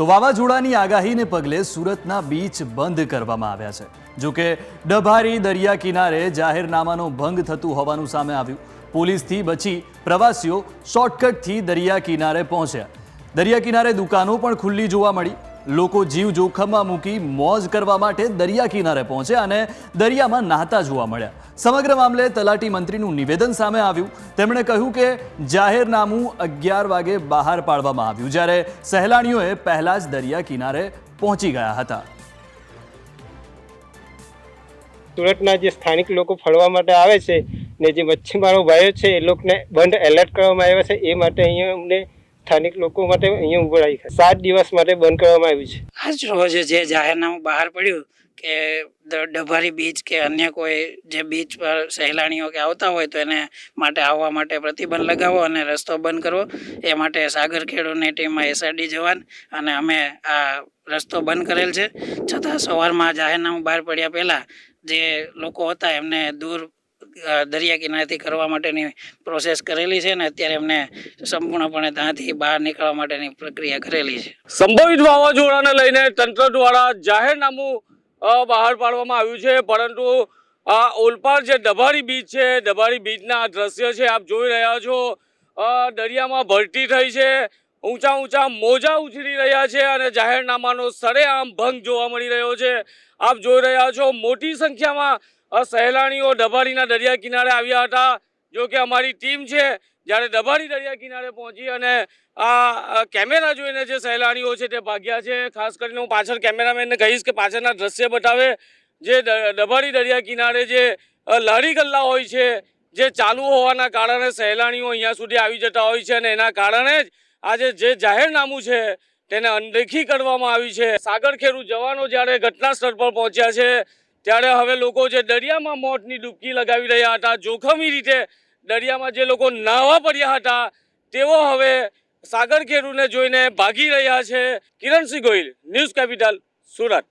તો વાવાઝોડાની આગાહીને પગલે સુરતના બીચ બંધ કરવામાં આવ્યા છે. જો કે ડભારી દરિયા કિનારે જાહેરનામાનો ભંગ થતું હોવાનું સામે આવ્યું. પોલીસથી બચી પ્રવાસીઓ શોર્ટકટથી દરિયા કિનારે પહોંચ્યા. દરિયા કિનારે દુકાનો પણ ખુલ્લી જોવા મળી. લોકો જીવ જોખમમાં મૂકી મોજ કરવા માટે દરિયા કિનારે પહોંચ્યા અને દરિયામાં નાહતા જોવા મળ્યા. સમગ્ર મામલે તલાટી મંત્રીનું નિવેદન સામે આવ્યું. તેમણે કહ્યું કે જાહેરનામું અગિયાર વાગે બહાર પાડવામાં આવ્યું, જ્યારે સહેલાણીઓએ પહેલા જ દરિયા કિનારે પહોંચી ગયા હતા. સુરતના જે સ્થાનિક લોકો ફરવા માટે આવે છે ને જે મચ્છીમારો ભાઈઓ છે, એ લોકોને બંધ એલર્ટ કરવામાં આવ્યા છે. એ માટે અહીંયા અમને સ્થાનિક લોકો માટે અહીંયા ઊભો રાખી સાત દિવસ માટે બંધ કરવામાં આવ્યું છે. આજ રોજ જે જાહેરનામું બહાર પડ્યું કે ડભારી બીચ કે અન્ય કોઈ જે બીચ પર સહેલાણીઓ કે આવતા હોય તો એને માટે આવવા માટે પ્રતિબંધ લગાવો અને રસ્તો બંધ કરવો. એ માટે સાગર ખેડૂતની ટીમમાં એસઆરડી જવાન અને અમે આ રસ્તો બંધ કરેલ છે. છતાં સવારમાં જાહેરનામું બહાર પડ્યા પહેલાં જે લોકો હતા એમને દૂર દરિયા કિનારેથી કરવા માટેની પ્રોસેસ કરેલી છે અને અત્યારે એમને સંપૂર્ણપણે ત્યાંથી બહાર નીકળવા માટેની પ્રક્રિયા કરેલી છે. સંભવિત વાવાઝોડાને લઈને તંત્ર દ્વારા જાહેરનામું બહાર પાડવામાં આવ્યું છે. પરંતુ આ ઓલપાડ જે ડભારી બીચ છે ડભારી બીચના દ્રશ્ય છે, આપ જોઈ રહ્યા છો દરિયામાં ભરતી થઈ છે. ઊંચા ઊંચા મોજા ઉછળી રહ્યા છે અને જાહેરનામાનો સરેઆમ ભંગ જોવા મળી રહ્યો છે. આપ જોઈ રહ્યા છો, મોટી સંખ્યામાં સહેલાણીઓ ડભારીના દરિયા કિનારે આવ્યા હતા. જો કે અમારી ટીમ છે, જ્યારે ડભારી દરિયા કિનારે પહોંચી અને આ કેમેરા જોઈને જે સહેલાણીઓ છે તે ભાગ્યા છે. ખાસ કરીને હું પાછળ કેમેરામેનને કહીશ કે પાછળના દ્રશ્ય બતાવે, જે ડભારી દરિયા કિનારે જે લારી ગલ્લા હોય છે, જે ચાલુ હોવાના કારણે સહેલાણીઓ અહીંયા સુધી આવી જતા હોય છે અને એના કારણે જ આજે જે જાહેરનામું છે, તેને અનદેખી કરવામાં આવી છે. સાગર ખેડૂત જવાનો જ્યારે ઘટના સ્થળ પર પહોંચ્યા છે, ત્યારે હવે લોકો જે દરિયામાં મોતની ડૂબકી લગાવી રહ્યા હતા, જોખમી રીતે દરિયામાં જે લોકો નાહવા પડ્યા હતા, તેઓ હવે સાગર ખેડૂને જોઈને ભાગી રહ્યા છે. Kiransinh Gohil, news capital, Surat.